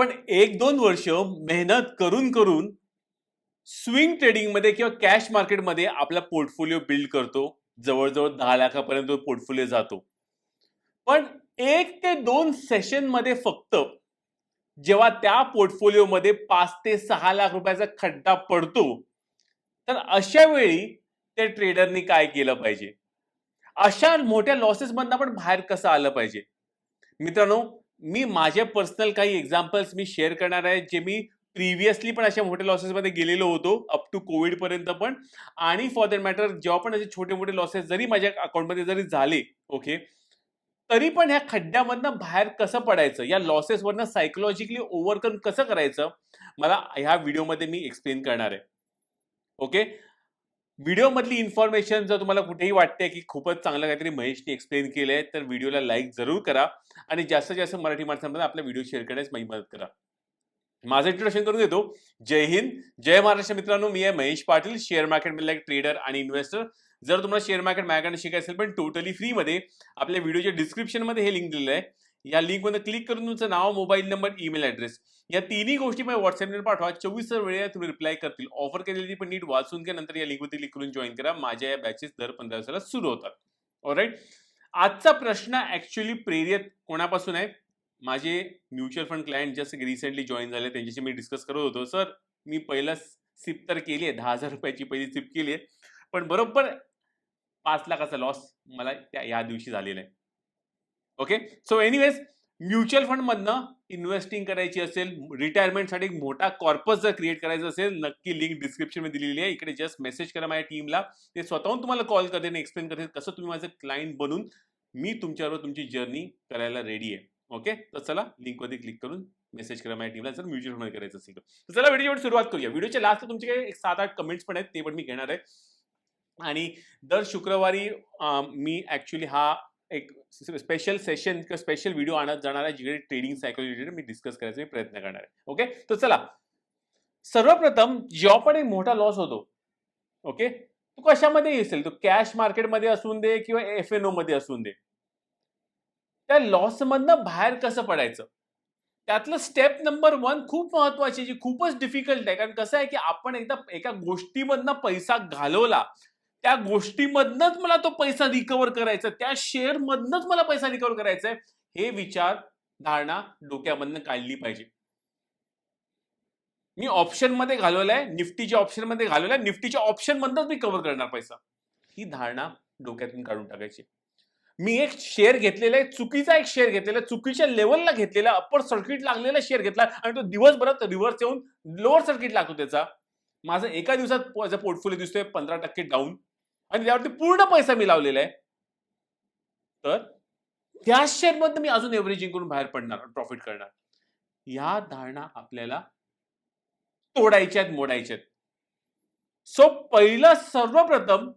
आपण एक दोन वर्ष मेहनत करून करून स्विंग ट्रेडिंगमध्ये किंवा कॅश मार्केटमध्ये आपला पोर्टफोलिओ बिल्ड करतो. जवळजवळ दहा लाखापर्यंत पोर्टफोलिओ जातो. पण एक ते दोन सेशनमध्ये फक्त जेव्हा त्या पोर्टफोलिओमध्ये पाच ते सहा लाख रुपयाचा खड्डा पडतो तर अशा वेळी त्या ट्रेडरनी काय केलं पाहिजे? अशा मोठ्या लॉसेसमधनं आपण बाहेर कसं आलं पाहिजे? मित्रांनो मी माझे पर्सनल काही एक्झाम्पल्स मी शेअर करणार आहे जे मी प्रिव्हियसली पण अशा मोठ्या लॉसेसमध्ये गेलेलो होतो अप टू कोविडपर्यंत पण. आणि फॉर दॅट मॅटर जेव्हा पण असे छोटे मोठे लॉसेस जरी माझ्या अकाउंटमध्ये जरी झाले ओके तरी पण ह्या खड्ड्यामधनं बाहेर कसं पडायचं? या लॉसेसवरनं सायकोलॉजिकली ओव्हरकम कसं करायचं? मला ह्या व्हिडिओमध्ये मी एक्सप्लेन करणार आहे. ओके व्हिडिओमधली इन्फॉर्मेशन जर तुम्हाला कुठेही वाटते की खूपच चांगलं काहीतरी महेशने एक्सप्लेन केलं आहे तर व्हिडिओला लाईक जरूर करा. आणि जास्तीत जास्त मराठी माणसांमध्ये आपला व्हिडिओ शेअर करण्यास माझी मदत करा. माझं इंट्रोडक्शन करून देतो. जय हिंद. जय महाराष्ट्र मित्रांनो. मी आहे महेश पाटील शेअर मार्केटमधला एक ट्रेडर आणि इन्व्हेस्टर जर तुम्हाला शेअर मार्केट माझ्याकडे शिकायचं असेल पण टोटली फ्रीमध्ये आपल्या व्हिडिओच्या डिस्क्रिप्शनमध्ये हे लिंक दिलेलं आहे. या लिंकमध्ये क्लिक करून तुमचं नाव मोबाईल नंबर ईमेल ॲड्रेस या तिन्ही गोष्टी मला व्हॉट्सअपवर पाठवा. चोवीस वेळेला तुम्ही रिप्लाय करतील. ऑफर केलेली पण नीट वाचून घ्या. नंतर या लिंकवरती क्लिक करून जॉईन करा. माझ्या या बॅचेस दर पंधरा दिवसाला सुरू होतात. ऑलराईट आजचा प्रश्न ऍक्च्युली प्रेरित कोणापासून आहे? माझे mutual fund client just recently join झाले. त्यांच्याशी मी डिस्कस करत होतो. सर मी पहिला सिप तर केली आहे. दहा हजार रुपयाची पहिली सिप केली आहे. पण बरोबर पाच लाखाचा लॉस मला त्या या दिवशी झालेला आहे. ओके सो एनिवेज म्युच्युअल फंडमधनं इन्व्हेस्टिंग करायची असेल रिटायरमेंटसाठी एक मोठा कॉर्पस जर क्रिएट करायचा असेल नक्की लिंक डिस्क्रिप्शनमध्ये दिलेली आहे. इकडे जस्ट मेसेज करा माझ्या टीमला ते स्वतःहून तुम्हाला कॉल करते आणि एक्सप्लेन करते कसं तुम्ही माझं क्लायंट बनून मी तुमच्याबरोबर तुमची जर्नी करायला रेडी आहे. ओके तर चला लिंकवरती क्लिक करून मेसेज करा माझ्या टीमला जर म्युच्युअल फंड करायचं असेल तर. चला व्हिडिओची सुरुवात करूया. व्हिडिओच्या लास्ट तुमचे काही एक सात आठ कमेंट्स पण आहेत ते पण मी घेणार आहे. आणि दर शुक्रवारी मी ॲक्च्युली हा एक स्पेशल सेशन किंवा स्पेशल व्हिडिओ आणत जाणार आहे जिकडे ट्रेडिंग सायकोलॉजी मी डिस्कस करायचा मी प्रयत्न करणार आहे. ओके तर चला. सर्वप्रथम जेव्हा पण एक मोठा लॉस होतो ओके तो कशामध्ये असेल? तो कॅश मार्केटमध्ये असून दे किंवा एफ एन ओ मध्ये असून दे. त्या लॉसमधनं बाहेर कसं पडायचं? त्यातलं स्टेप नंबर वन खूप महत्वाची जी खूपच डिफिकल्ट आहे. कारण कसं आहे की आपण एकदा एका गोष्टीमधनं पैसा घालवला त्या गोष्टीमधनच मला तो पैसा रिकवर करायचा त्या शेअर मधनच मला पैसा रिकवर करायचा आहे. हे विचार धारणा डोक्यामधनं काढली पाहिजे. मी ऑप्शनमध्ये घालवलाय निफ्टीच्या ऑप्शनमध्ये घालवलाय निफ्टीच्या ऑप्शन मधनच मी कव्हर करणार पैसा. ही धारणा डोक्यातून काढून टाकायची मी एक शेअर घेतलेला आहे चुकीचा एक शेअर घेतलेला आहे, चुकीच्या लेवलला घेतलेला अप्पर सर्किट लागलेला शेअर घेतला आणि तो दिवसभरात रिव्हर्स येऊन लोअर सर्किट लागतो त्याचा. माझा एका दिवसात पोर्टफोलिओ दिसतोय पंधरा टक्के डाऊन आणि त्यावरती पूर्ण पैसा मी लावलेला आहे. तर त्या शेअर मी अजून एव्हरेजिंग करून बाहेर पडणार प्रॉफिट करणार. या धारणा आपल्याला तोडायच्या आहेत मोडायच्या आहेत. सो पहिलं सर्वप्रथम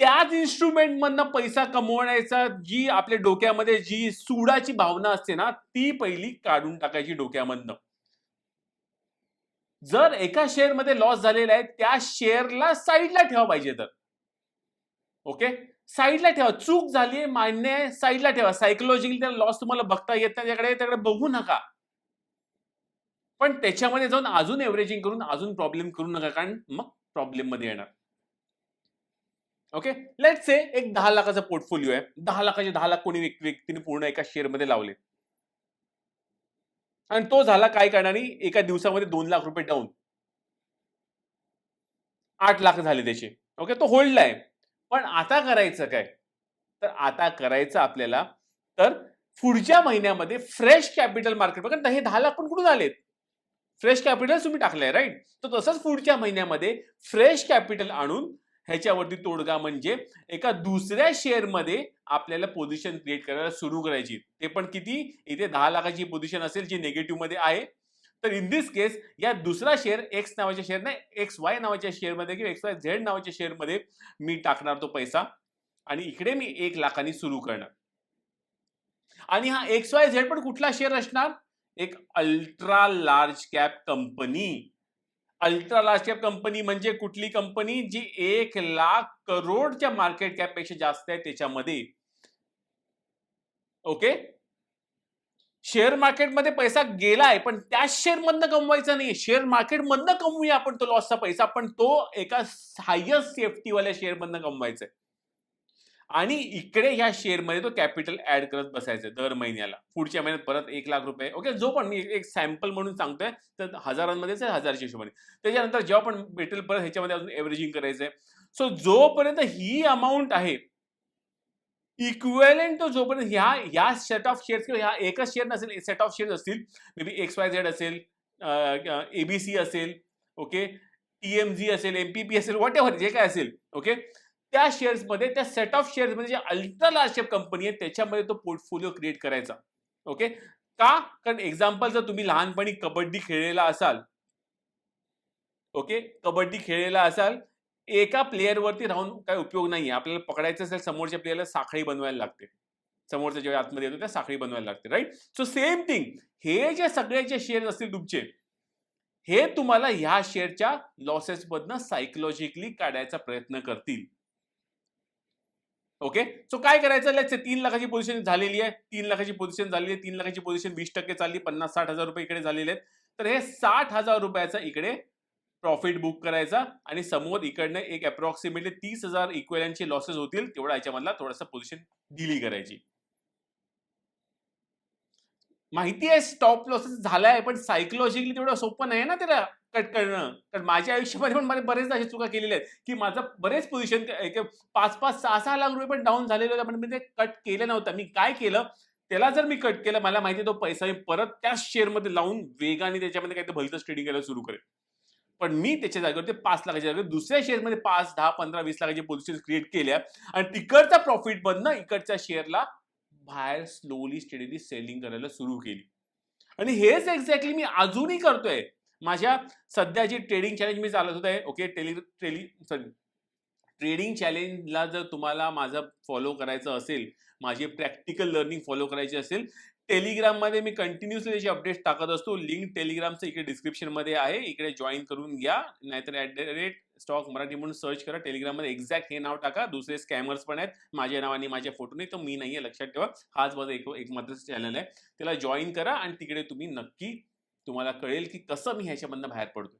त्याच इन्स्ट्रुमेंट मधनं पैसा कमवण्याचा जी आपल्या डोक्यामध्ये जी सुडाची भावना असते ना ती पहिली काढून टाकायची डोक्यामधनं. जर एका शेअरमध्ये लॉस झालेला आहे त्या शेअरला साईडला ठेवा पाहिजे तर. ओके साईडला ठेवा. चूक झाली मान्य आहे. साईडला ठेवा. सायकोलॉजिकली त्या लॉस तुम्हाला बघता येत नाही. त्याकडे त्याकडे बघू नका. पण त्याच्यामध्ये जाऊन अजून एव्हरेजिंग करून अजून प्रॉब्लेम करू नका. कारण मग प्रॉब्लेममध्ये येणार. ओके लेट से एक दहा लाखाचा पोर्टफोलिओ आहे. दहा लाखाचे दहा लाख कोणी व्यक्ती- व्यक्तीने पूर्ण एका शेअरमध्ये लावले. आणि तो झाला काय करणारी एका दिवसामध्ये दोन लाख रुपये डाऊन आठ लाख झाले त्याचे. ओके तो होल्डला आहे. पण आता करायचं काय? तर आता करायचं आपल्याला तर पुढच्या महिन्यामध्ये फ्रेश कॅपिटल मार्केट बघा हे दहा लाख पण कुठून आलेत फ्रेश कॅपिटल तुम्ही टाकलंय राईट तर तसंच पुढच्या महिन्यामध्ये फ्रेश कॅपिटल आणून ह्याच्यावरती तोडगा म्हणजे एका दुसऱ्या शेअरमध्ये आपल्याला पोझिशन क्रिएट करायला सुरू करायची. ते पण किती? इथे दहा लाखाची पोझिशन असेल जी निगेटिव्हमध्ये आहे. तर इन दिस केस या दुसरा शेअर एक्स नावाच्या शेअर नाही एक्स वाय नावाच्या शेअरमध्ये किंवा एक्स वाय झेड नावाच्या शेअरमध्ये मी टाकणार तो पैसा. आणि इकडे मी एक लाखांनी सुरू करणार. आणि हा एक्स वाय झेड पण कुठला शेअर असणार? एक ultra large cap company ultra large cap company म्हणजे कुठली कंपनी जी एक लाख करोडच्या मार्केट कॅपपेक्षा जास्त आहे त्याच्यामध्ये. ओके शेअर मार्केटमध्ये पैसा गेलाय पण त्या शेअर मधनं कमवायचा नाही शेअर मार्केट मधनं कमवूया आपण तो लॉसचा पैसा पण तो एका हायस्ट सेफ्टीवाल्या शेअर मधनं कमवायचा आहे आणि इकडे ह्या शेअरमध्ये तो कॅपिटल ऍड करत बसायचं दर महिन्याला. पुढच्या महिन्यात परत एक लाख रुपये. ओके जो पण मी एक सॅम्पल म्हणून सांगतोय तर हजारांमध्येच आहे हजारच्या हिशोबाने. त्याच्यानंतर जेव्हा पण भेटेल परत ह्याच्यामध्ये अजून एव्हरेजिंग करायचंय. सो जोपर्यंत ही अमाऊंट आहे इक्वेलेंट तो जोपर्यंत ह्या ह्या सेट ऑफ शेअर्स किंवा ह्या एकच शेअर नसेल सेट ऑफ शेअर्स असतील may be X Y Z असेल एबीसी असेल ओके टी एम जी असेल एमपीपी असेल वॉट एव्हर जे काय असेल ओके त्या शेअर्समध्ये त्या सेट ऑफ शेअर्समध्ये जे अल्ट्रा लार्ज शेअर कंपनी आहे त्याच्यामध्ये तो पोर्टफोलिओ क्रिएट करायचा ओके का? कारण एक्झाम्पल जर तुम्ही लहानपणी कबड्डी खेळलेला असाल ओके कबड्डी खेळलेला असाल एका प्लेअरवरती राहून काय उपयोग नाहीये. आपल्याला पकडायचं असेल समोरच्या प्लेअरला साखळी बनवायला लागते. समोरच्या जेव्हा आतमध्ये येतो त्या साखळी बनवायला लागते राईट सो सेम थिंग हे जे सगळ्याचे शेअर असतील तुमचे हे तुम्हाला ह्या शेअरच्या लॉसेस मधनं सायकोलॉजिकली काढायचा प्रयत्न करतील. ओके सो काय करायचं? तीन लाखाची पोझिशन झालेली आहे. तीन लाखाची पोझिशन झालेली आहे. तीन लाखाची पोझिशन वीस टक्के चालली पन्नास साठ हजार रुपये इकडे झालेले आहेत. तर हे साठ हजार रुपयाचा इकडे प्रॉफिट बुक करायचा आणि समोर इकडनं एक अप्रॉक्सिमेटली तीस हजार इक्वेलॅनचे लॉसेस होतील तेवढा याच्यामधला थोडासा पोझिशन डिली करायची. माहिती आहे स्टॉप लॉसेस झालाय पण सायकोलॉजिकली तेवढं सोपं नाही ना त्याला कट करणं. कारण माझ्या आयुष्यामध्ये पण मला बरेचदा अशा चुका केलेल्या आहेत की माझं बरेच पोझिशन पाच पाच सहा सहा लाख रुपये पण डाऊन झालेले होते पण मी ते कट केलं नव्हतं. मी काय केलं? त्याला जर मी कट केलं मला माहिती तो पैसा मी परत त्याच शेअरमध्ये लावून वेगाने त्याच्यामध्ये काहीतरी भलतंच ट्रेडिंग करायला सुरू करेल. पण मी त्याच्या जागेवर ते पाच लाखाच्या जागेवर दुसऱ्या शेअरमध्ये पाच दहा पंधरा वीस लाखाची पोझिशन क्रिएट केल्या. आणि तिकडचा प्रॉफिट मधनं इकडच्या शेअरला बाहेर स्लोली स्टेडीली सेलिंग करायला सुरू केली. आणि हेच एक्झॅक्टली मी अजूनही करतोय. माझ्या सध्याची ट्रेडिंग चॅलेंज मी चालत होत. आहे ओके टेली ट्रेली सॉरी ट्रेडिंग चॅलेंजला जर तुम्हाला माझं फॉलो करायचं असेल माझी प्रॅक्टिकल लर्निंग फॉलो करायची असेल टेलिग्राममध्ये मी कंटिन्युअसली त्याची अपडेट टाकत असतो. लिंक टेलिग्रामचं इकडे डिस्क्रिप्शनमध्ये आहे. इकडे जॉईन करून घ्या. नाहीतर at the rate stock Marathi म्हणून सर्च करा. टेलिग्राममध्ये एक्झॅक्ट हे नाव टाका. दुसरे स्कॅमर्स पण आहेत. माझ्या नावाने माझ्या फोटो नाही तर मी नाही आहे लक्षात ठेवा. हाच माझा एक एक मात्र चॅनल आहे. त्याला जॉईन करा आणि तिकडे तुम्ही नक्की तुम्हाला कळेल की कसं मी ह्याच्यामधनं बाहेर पडतो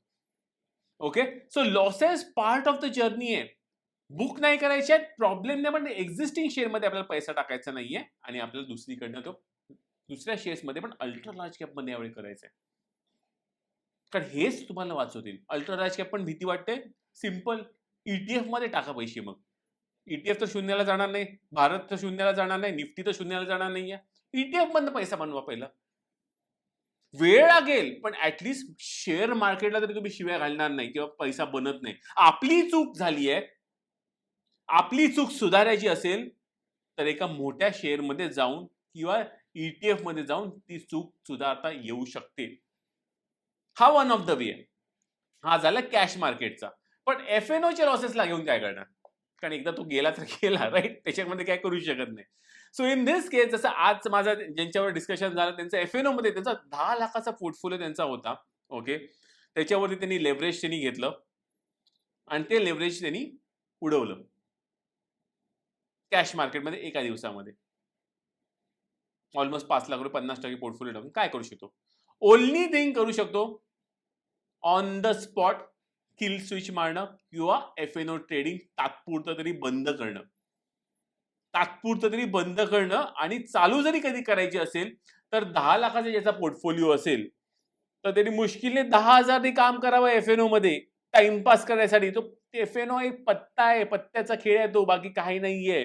okay so losses part of the journey आहे. बुक नाही करायचे आहेत. प्रॉब्लेम नाही पण एक्झिस्टिंग शेअरमध्ये आपल्याला पैसा टाकायचा नाहीये. आणि आपल्याला दुसरीकडनं तो दुसऱ्या शेअर्समध्ये पण अल्ट्रा लार्ज कॅपमध्ये यावेळी करायचं आहे कारण हेच तुम्हाला वाचवतील. अल्ट्रा लार्ज कॅप पण भीती वाटते. सिंपल ईटीएफमध्ये टाका पैसे मग. ईटीएफ तर शून्याला जाणार नाही. भारत तर शून्याला जाणार नाही. निफ्टी तर शून्याला जाणार नाहीये. ईटीएफ मधनं पैसा बनवा पहिला. वेळ लागेल पण ऍटलिस्ट शेअर मार्केटला तरी तुम्ही शिव्या घालणार नाही किंवा पैसा बनत नाही. आपली चूक झाली आहे आपली चूक सुधारायची असेल तर एका मोठ्या शेअरमध्ये जाऊन किंवा ईटीएफमध्ये जाऊन ती चूक सुधारता येऊ शकते. हा वन ऑफ द वे हा झाला कॅश मार्केटचा पण एफ एन ओच्या लॉसेसला घेऊन काय करणार? कारण एकदा तो गेला तर गेला राईट त्याच्यामध्ये काय करू शकत नाही. सो इन दिस केस जसं आज माझा ज्यांच्यावर डिस्कशन झालं त्यांचा एफ एनमध्ये त्यांचा दहा लाखाचा पोर्टफोलिओ त्यांचा होता ओके त्याच्यावरती त्यांनी लेव्हरेज त्यांनी घेतलं आणि ते लेव्हरेज त्यांनी उडवलं. कॅश मार्केटमध्ये एका दिवसामध्ये. ऑलमोस्ट पाच लाख रुपये पन्नास टक्के पोर्टफोलिओ टाकून काय करू शकतो? ओनली थिंग करू शकतो. On the spot kill switch मारणं किंवा एफ एन ओ ट्रेडिंग तात्पुरतं तरी बंद करणं. तात्पुरतं तरी बंद करणं आणि चालू जरी कधी करायची असेल तर दहा लाखाचा ज्याचा पोर्टफोलिओ असेल तर त्यांनी मुश्किलने दहा हजार काम करावं एफ एन ओ मध्ये. टाइमपास करायसाठी तो एफ एन ओ एक पत्ता आहे पत्त्याचा खेळ आहे तो बाकी काही नाहीये.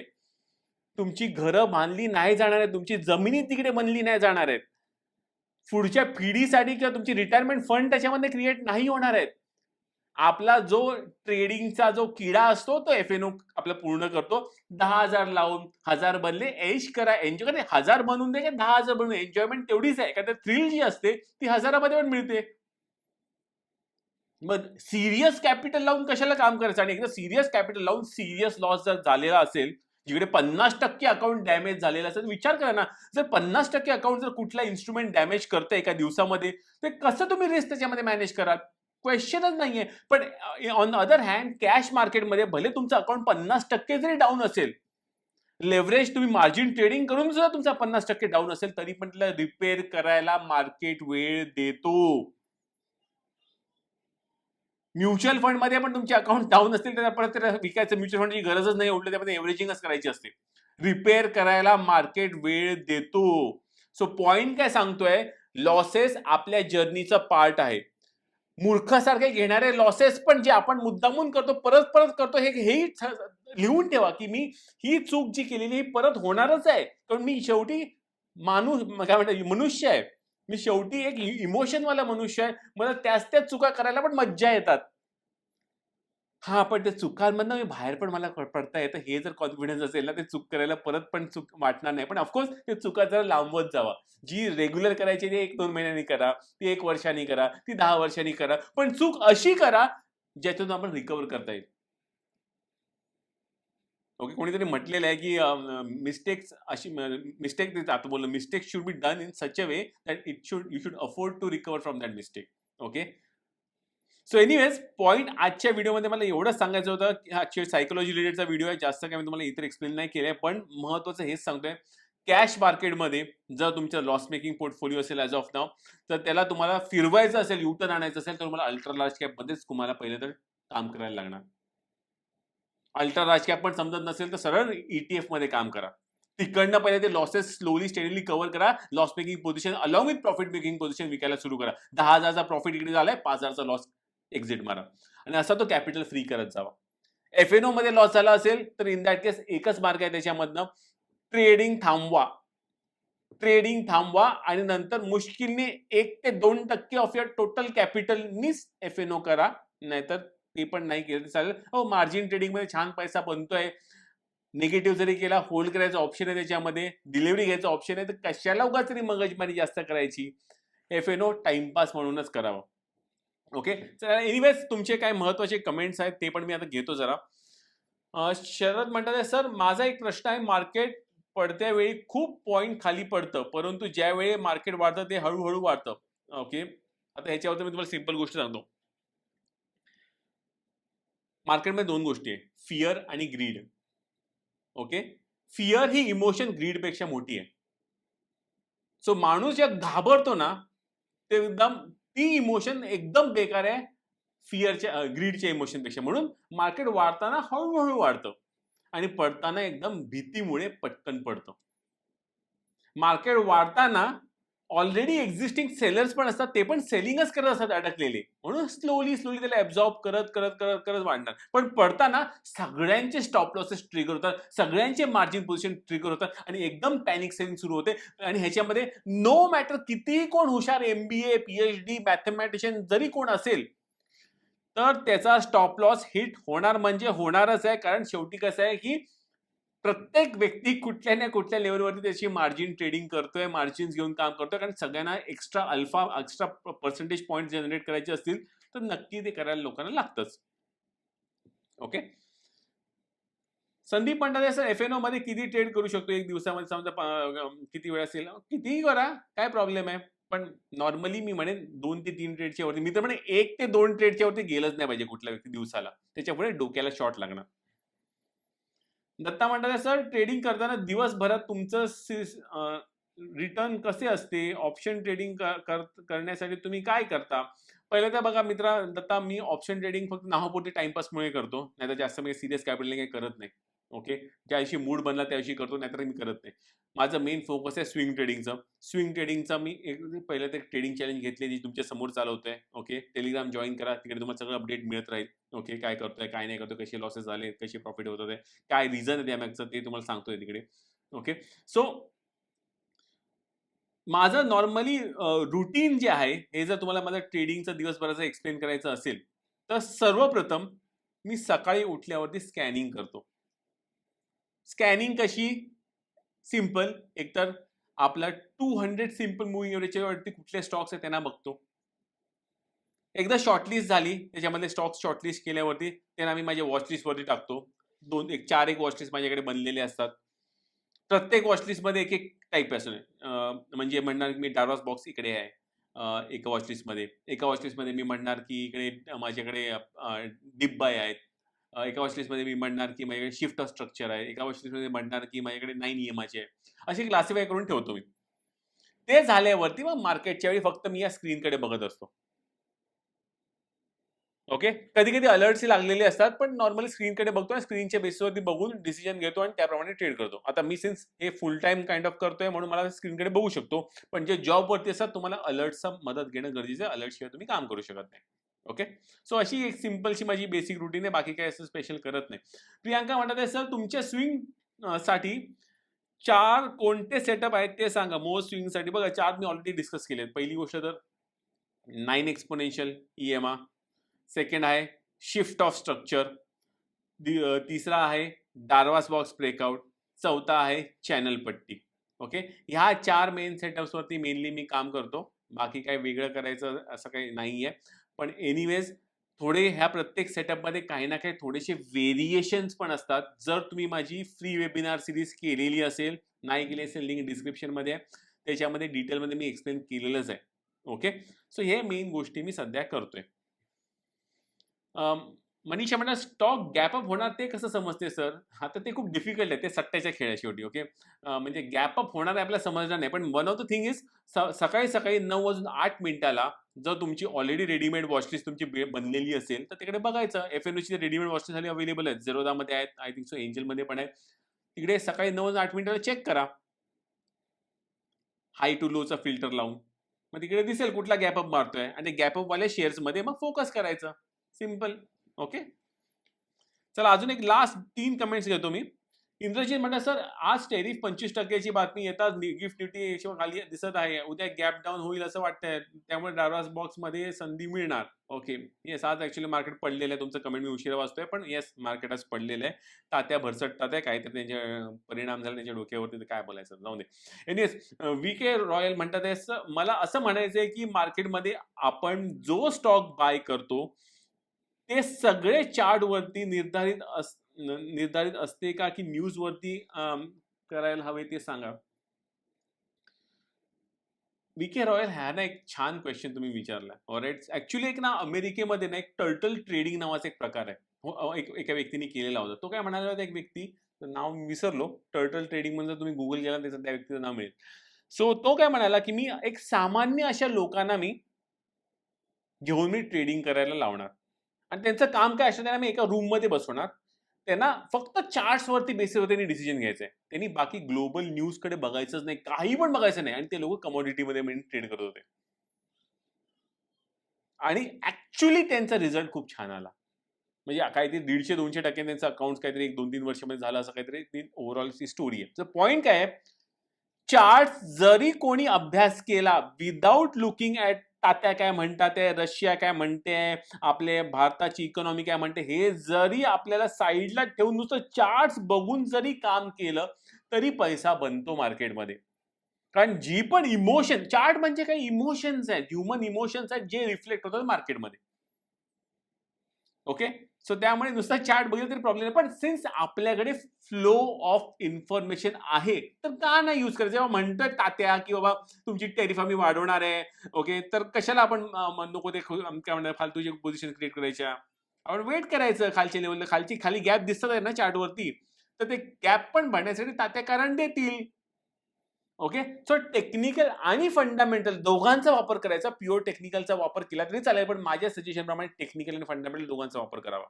तुमची घरं बांधली नाही जाणार आहेत तुमची जमिनी तिकडे बनली नाही जाणार आहेत. पुढच्या पिढीसाठी किंवा तुमची रिटायरमेंट फंड त्याच्यामध्ये क्रिएट नाही होणार आहेत. आपला जो ट्रेडिंगचा जो किडा असतो तो एफ एन ओ आपला पूर्ण करतो. दहा हजार लावून हजार बनले ऐश करा एन्जॉय करा. हजार बनवून द्या दहा हजार बनवून एन्जॉयमेंट तेवढीच आहे. का थ्रिल जी असते ती हजारामध्ये पण मिळते. मग सिरियस कॅपिटल लावून कशाला काम करायचं? आणि एकदा सिरियस कॅपिटल लावून सिरियस लॉस जर झालेला असेल जिकडे पन्नास टक्के अकाउंट डॅमेज झालेला असेल विचार करा ना. जर पन्नास टक्के अकाउंट जर कुठला इन्स्ट्रुमेंट डॅमेज करतं एका दिवसामध्ये तर कसं तुम्ही रिस्क त्याच्यामध्ये मॅनेज कराल? क्वेश्चनच नाहीये. पण on the other hand cash मार्केटमध्ये भले तुमचं अकाउंट पन्नास टक्के जरी डाऊन असेल लेव्हरेज तुम्ही मार्जिन ट्रेडिंग करून सुद्धा तुमचा पन्नास टक्के डाऊन असेल तरी पण त्याला रिपेअर करायला मार्केट वेळ देतो. म्युच्युअल फंडमध्ये पण तुमचे अकाउंट डाऊन असतील तर परत विकायचं. म्युच्युअल फंडची गरजच नाही उलट त्यामध्ये एव्हरेजिंगच करायची असते. रिपेअर करायला मार्केट वेळ देतो. सो पॉइंट काय सांगतोय? लॉसेस आपल्या जर्नीचा पार्ट आहे. मूर्खासारखे घेणारे लॉसेस पण जे आपण मुद्दामून करतो परत परत करतो हे हेही लिहून ठेवा की मी ही चूक जी केलेली ही परत होणारच आहे. कारण मी शेवटी माणूस काय म्हणतात मनुष्य आहे. मी शेवटी एक इमोशन वाला मनुष्य आहे. मला त्याच त्याच चुका करायला पण मज्जा येतात. हा पण त्या चुकांमधनं मी बाहेर पण मला पडता येतं. हे जर कॉन्फिडन्स असेल ना ते चूक करायला परत पण चूक वाटणार नाही. पण ऑफकोर्स ते चुका जरा लांबवत जावा. जी रेग्युलर करायची ती एक दोन महिन्यांनी करा. ती एक वर्षांनी करा. ती दहा वर्षांनी करा. पण चूक अशी करा ज्याच्यातून आपण रिकवर करता येईल. ओके कोणीतरी म्हटलेलं आहे की मिस्टेक्स अशी मिस्टेक आता बोललो mistake should be done in such a way that it should you should afford to recover from that mistake okay so anyways point आजच्या व्हिडिओमध्ये मला एवढंच सांगायचं होतं की ॲक्च्युअली सायकोलॉजी रिलेटेडचा व्हिडिओ आहे. जास्त काय मी तुम्हाला इतर एक्सप्लेन नाही केलं पण महत्त्वाचं हेच सांगतोय. कॅश मार्केटमध्ये जर तुमचं लॉस मेकिंग पोर्टफोलिओ असेल ॲज ऑफ नाव तर त्याला तुम्हाला फिरवायचं असेल युटर्न आणायचं असेल तर तुम्हाला अल्ट्रा लार्ज कॅपमध्येच तुम्हाला पहिले तर काम करायला लागणार. अल्ट्रा राजकीय कॅप पण समजत नसेल तर सरळ ईटीएफमध्ये काम करा. तिकडनं पहिले ते लॉसेस स्लोली स्टेडली कव्हर करा. Loss making position along with profit making position विकायला सुरू करा. दहा हजारचा प्रॉफिट इकडे झालाय पाच हजारचा लॉस एक्झिट मारा. आणि असा तो कॅपिटल फ्री करत जावा. एफ एनमध्ये लॉस झाला असेल तर इन दॅट केस एकच मार्ग आहे त्याच्यामधनं ट्रेडिंग थांबवा. ट्रेडिंग थांबवा आणि नंतर मुश्किलने एक ते दोन टक्के ऑफ युअर टोटल कॅपिटलनीच एफ एन ओ करा. नाहीतर ते पण नाही केलं चालेल. हो मार्जिन ट्रेडिंगमध्ये छान पैसा बनतोय. निगेटिव्ह जरी केला होल्ड करायचा ऑप्शन आहे त्याच्यामध्ये. डिलिव्हरी घ्यायचा ऑप्शन आहे तर कशाला उगाच तरी मगजमारी जास्त करायची? एफ एन ओ टाइमपास म्हणूनच करावं. ओके चला एनिवेज तुमचे काय महत्त्वाचे कमेंट्स आहेत ते पण मी आता घेतो जरा. शरद म्हणतात सर माझा एक प्रश्न आहे मार्केट पडत्या वेळी खूप पॉईंट खाली पडतं परंतु ज्यावेळी मार्केट वाढतं ते हळूहळू वाढतं. ओके आता ह्याच्यावरती मी तुम्हाला सिंपल गोष्ट सांगतो. मार्केटमध्ये दोन गोष्टी आहे फिअर आणि ग्रीड ओके फिअर ही इमोशन ग्रीडपेक्षा मोठी आहे. सो माणूस ज्या घाबरतो ना ते एकदम ती इमोशन एकदम बेकार आहे फिअरच्या ग्रीडच्या इमोशनपेक्षा म्हणून मार्केट वाढताना हळूहळू वाढतं. आणि पडताना एकदम भीतीमुळे पटकन पडतं. मार्केट वाढताना ऑलरेडी एक्झिस्टिंग सेलर्स पण असतात ते पण सेलिंगच करत असतात अडकलेले. म्हणून स्लोली स्लोली त्याला ऍब्झॉर्ब करत करत करत करत वाढणार. पण पडताना सगळ्यांचे स्टॉप लॉसेस ट्रिगर होतात सगळ्यांचे मार्जिन पोझिशन ट्रिगर होतात आणि एकदम पॅनिक सेलिंग सुरू होते. आणि ह्याच्यामध्ये नो मॅटर कितीही कोण हुशार M B A P H D mathematician जरी कोण असेल तर त्याचा स्टॉप लॉस हिट होणार म्हणजे होणारच आहे. कारण शेवटी कसं आहे की प्रत्येक व्यक्ती कुठल्या ना कुठल्या लेवलवरती त्याची मार्जिन ट्रेडिंग करतोय मार्जिन घेऊन काम करतोय. कारण सगळ्यांना extra alpha extra percentage point generate करायचे असतील तर नक्की ते करायला लोकांना लागतंच. Okay Sandeep Pandale sir F N O मध्ये किती ट्रेड करू शकतो? एक दिवसामध्ये समजा किती वेळ असेल? कितीही करा काय प्रॉब्लेम आहे? पण नॉर्मली मी म्हणेन दोन ते तीन ट्रेडच्या वरती. मी तर म्हणे एक ते दोन ट्रेडच्या वरती गेलंच नाही पाहिजे कुठल्या व्यक्ती दिवसाला. त्याच्यामुळे डोक्याला शॉर्ट लागणार. दत्ता म्हणतात सर ट्रेडिंग करताना दिवसभरात तुमचं रिटर्न कसे असते? ऑप्शन ट्रेडिंग करण्यासाठी तुम्ही काय करता? पहिलं तर बघा मित्रा दत्ता मी ऑप्शन ट्रेडिंग फक्त नावापुरती टाइमपासमुळे करतो. नाहीतर जास्त मी सिरियस कॅपिटल काही करत नाही. ओके? ज्या दिवशी मूड बनला त्या दिवशी करतो नाहीतर मी करत नाही. माझं मेन फोकस आहे स्विंग ट्रेडिंगचं स्विंग ट्रेडिंगचा मी एक पहिलं ते ट्रेडिंग चॅलेंज घेतले जी तुमच्यासमोर चालवतोय. ओके? टेलिग्राम जॉईन करा. तिकडे तुम्हाला सगळं अपडेट मिळत राहील. ओके? काय करतोय काय नाही करतोय कसे लॉसेस झाले कसे प्रॉफिट होत होते काय रिझन आहे त्यामागचं ते तुम्हाला सांगतोय तिकडे. ओके? सो माझं नॉर्मली रुटीन जे आहे हे जर तुम्हाला माझं ट्रेडिंगचा दिवसभराचं एक्सप्लेन करायचं असेल तर सर्वप्रथम मी सकाळी उठल्यावरती स्कॅनिंग करतो. स्कॅनिंग कशी? सिंपल एकतर आपला टू हंड्रेड सिंपल मुव्हिंग एव्हरेजवरती कुठले स्टॉक्स आहेत त्यांना बघतो. एकदा शॉर्टलिस्ट झाली त्याच्यामध्ये स्टॉक्स शॉर्टलिस्ट केल्यावरती त्यांना मी माझ्या वॉचलिस्टवरती टाकतो. दोन एक चार एक वॉचलिस्ट माझ्याकडे बनलेले असतात. प्रत्येक वॉचलिस्टमध्ये एक एक टाईप असतो. म्हणजे म्हणणार मी डारॉस बॉक्स इकडे आहे. एका वॉचलिस्टमध्ये. एका वॉचलिस्टमध्ये मी म्हणणार की इकडे माझ्याकडे डिब्बाय आहेत. एका वॉचलिस्टमध्ये मी म्हणणार की माझ्याकडे शिफ्ट ऑफ स्ट्रक्चर आहे. एका वॉचलिस्टमध्ये म्हणणार की माझ्याकडे नाईन ई एम आहे असे क्लासिफाय करून ठेवतो मी. ते झाल्यावरती मग मार्केटच्या वेळी फक्त मी या स्क्रीनकडे बघत असतो. ओके कधी कधी अलर्ट्स लागलेले असतात पण नॉर्मली स्क्रीनकडे बघतो आणि स्क्रीनच्या बेसिसवरती बघून डिसिजन घेतो आणि त्याप्रमाणे ट्रेड करतो. आता मी सिन्स हे फुल टाइम काइंड ऑफ करतोय म्हणून मला स्क्रीनकडे बघू शकतो पण जे जॉबवरती असतात तुम्हाला अलर्टचा मदत घेणं गरजेचं आहे. अलर्ट शिवाय तुम्ही काम करू शकत नाही. ओके? सो अशी एक सिम्पलशी माझी बेसिक रुटीन आहे बाकी काय असं स्पेशल करत नाही. प्रियांका म्हणतात आहे सर तुमच्या स्विंगसाठी चार कोणते सेटअप आहेत ते सांगा. मोस्ट स्विंगसाठी बघा चार मी ऑलरेडी डिस्कस केले पहिली गोष्ट तर nine exponential E M R second आहे शिफ्ट ऑफ स्ट्रक्चर तिसरा आहे डार्वास बॉक्स ब्रेकआउट चौथा आहे चॅनल पट्टी. ओके? ह्या चार मेन सेटअप्सवरती मेनली मी काम करतो. बाकी काही वेगळं करायचं असं काही नाही आहे पण एनिवेज थोडे ह्या प्रत्येक सेटअपमध्ये काही ना काही थोडेसे व्हेरिएशन्स पण असतात. जर तुम्ही माझी फ्री वेबिनार सिरीज केलेली असेल नाही केली असेल लिंक डिस्क्रिप्शनमध्ये त्याच्यामध्ये डिटेलमध्ये मी एक्सप्लेन केलेलंच आहे. ओके सो हे मेन गोष्टी मी सध्या करतोय. मनीषा म्हणा स्टॉक गॅपअप होणार ते कसं समजते सर आता ते खूप डिफिकल्ट आहे ते सट्ट्याच्या खेळ शेवटी ओके? म्हणजे गॅपअप होणार आहे आपल्याला समजणार नाही पण one of the thing is सकाळी सकाळी नऊ वाजून आठ मिनिटाला जर तुमची ऑलरेडी रेडीमेड वॉचलिस्ट तुमची बनलेली असेल तर तिकडे बघायचं. एफ एन ओची रेडीमेड वॉचलिस्ट झाली अवेलेबल आहेत. झेरोदामध्ये आहेत आय थिंक सो एंजलमध्ये पण आहेत. तिकडे सकाळी नऊ वाजून आठ मिनिटाला चेक करा. हाय टू लोचा फिल्टर लावून. मग तिकडे दिसेल कुठला गॅपअप मारतोय. आणि गॅपअपवाल्या शेअर्समध्ये मग फोकस करायचं. Simple okay? चला अजून एक लास्ट तीन कमेंट्स घेतो मी. इंद्रजीत म्हणतात सर आज टेरिफ पंचवीस टक्क्याची बातमी येतात गिफ्ट ड्युटी खाली दिसत आहे. उद्या गॅप डाऊन होईल असं वाटतंय. त्यामुळे डार्वास बॉक्समध्ये संधी मिळणार. ओके. येस आज ऍक्च्युली मार्केट पडलेलं आहे. तुमचं कमेंट मी उशिरा वाचतोय पण येस मार्केट आज पडलेलं आहे. तात्या भरसटतात तात्या काहीतरी त्यांचे परिणाम झाले त्यांच्या डोक्यावरती काय बोलायचं? जाऊ दे. एनिवेस वी के रॉयल म्हणतात मला असं म्हणायचं आहे की मार्केटमध्ये आपण जो स्टॉक बाय करतो ते सगळे चार्ट वरती निर्धारित अस निर्धारित असते का की न्यूज वरती करायला हवे ते सांगा. वी के रॉयल ह्या ना एक छान क्वेश्चन तुम्ही विचारला. ऑलराईट ऍक्च्युली एक ना अमेरिकेमध्ये ना एक टर्टल ट्रेडिंग नावाचा एक प्रकार आहे. हो, एक एका व्यक्तीने केलेला होता. तो काय म्हणाला होता एक व्यक्ती नाव विसरलो. टर्टल ट्रेडिंग म्हणजे तुम्ही गुगल केला त्याचं त्या व्यक्तीचं नाव मिळेल. सो तो काय म्हणाला की मी एक सामान्य अशा लोकांना मी घेऊन मी ट्रेडिंग करायला लावणार. आणि त्यांचं काम काय असतं आम्ही मी एका रूममध्ये बसवणार. त्यांना फक्त चार्ट्सवरती बेसिसवर त्यांनी डिसिजन घ्यायचं आहे त्यांनी बाकी ग्लोबल न्यूजकडे बघायचंच नाही काही पण बघायचं नाही. आणि ते लोक कमोडिटीमध्ये ट्रेड करत होते. आणि ऍक्च्युली त्यांचा रिझल्ट खूप छान आला. म्हणजे काहीतरी दीडशे दोनशे टक्के त्यांचा अकाउंट काहीतरी एक दोन तीन वर्षामध्ये झालं असं काहीतरी ओव्हरऑल ची स्टोरी आहे. तर काय आहे? चार्ट जरी कोणी अभ्यास केला विदाऊट लुकिंग ऍट तात्या काय म्हणतात रशिया काय म्हणते आपले भारताची इकॉनॉमी काय म्हणते हे जरी आपल्याला साईडला ठेवून नुसतं चार्ट बघून जरी काम केलं तरी पैसा बनतो मार्केटमध्ये कारण जी पण इमोशन चार्ट म्हणजे काही इमोशन्स आहेत. ह्युमन इमोशन्स आहेत जे रिफ्लेक्ट होतात मार्केटमध्ये ओके सो त्यामुळे नुसता चार्ट बघितलं तरी प्रॉब्लेम नाही. पण सिन्स आपल्याकडे फ्लो ऑफ इन्फॉर्मेशन आहे तर का नाही यूज करायचं? जेव्हा म्हणतोय तात्या की बाबा तुमची टेरिफ आम्ही वाढवणार आहे ओके तर कशाला आपण नको ते काय म्हणणार फालतूची पोझिशन क्रिएट करायच्या? आपण वेट करायचं खालच्या लेवलला खालची खाली गॅप दिसतात आहे ना चार्टवरती तर ते गॅप पण भरण्यासाठी तात्या कारण देतील. ओके? सो टेक्निकल आणि फंडामेंटल दोघांचा वापर करायचा. प्युअर टेक्निकलचा वापर केला तरी चालेल पण माझ्या सजेशन प्रमाणे टेक्निकल आणि फंडामेंटल दोघांचा वापर करावा.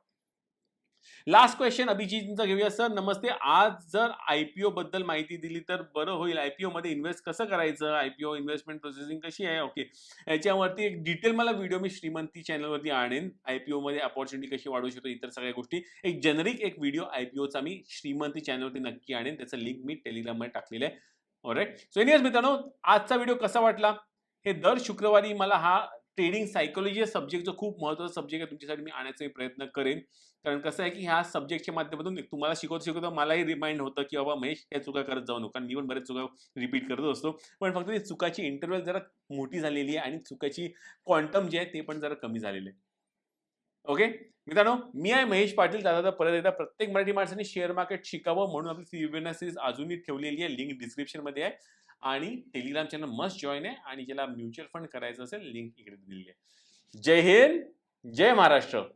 लास्ट क्वेश्चन अभिजितचा घेऊया सर नमस्ते. आज जर आयपीओ बद्दल माहिती दिली तर बरं होईल. आयपीओ मध्ये इन्व्हेस्ट कसं करायचं? आयपीओ इन्व्हेस्टमेंट प्रोसेसिंग कशी आहे? ओके. याच्यावरती एक डिटेल मला व्हिडिओ मी श्रीमंती चॅनलवरती आणेन. आयपीओ मध्ये अपॉर्च्युनिटी कशी वाढवू शकतो इतर सगळ्या गोष्टी. एक जनरिक एक व्हिडिओ आयपीओचा मी श्रीमंती चॅनलवरती नक्की आणेन. त्याचं लिंक मी टेलिग्राममध्ये टाकलेलं आहे. ऑलराईट सो एनिवेज मित्रांनो आजचा व्हिडिओ कसा वाटला? हे दर शुक्रवारी मला हा ट्रेडिंग सायकोलॉजी या सब्जेक्टचा खूप महत्त्वाचा सब्जेक्ट आहे. तुमच्यासाठी मी आणायचा प्रयत्न करेन. कारण कसं आहे की ह्या सब्जेक्टच्या माध्यमातून तुम्हाला शिकवत शिकवता मलाही रिमाइंड होतं की बाबा महेश या चुका करत जाऊ नका. मी पण बरेच चुका रिपीट करत असतो. पण फक्त ती चुकाची इंटरव्हल जरा मोठी झालेली आहे आणि चुकाची क्वांटम जे आहे ते पण जरा कमी झालेले आहे. ओके मित्रांनो मी आहे महेश पाटील. दादा परत एकदा प्रत्येक मराठी माणसाने शेअर मार्केट शिकावं म्हणून आपली वेबिनार सिरीज अजूनही ठेवलेली आहे. लिंक डिस्क्रिप्शनमध्ये आहे. आणि टेलिग्राम चॅनल मस्ट जॉईन आहे. आणि ज्याला म्युच्युअल फंड करायचं असेल लिंक इकडे दिलेली आहे. जय हिंद जय महाराष्ट्र.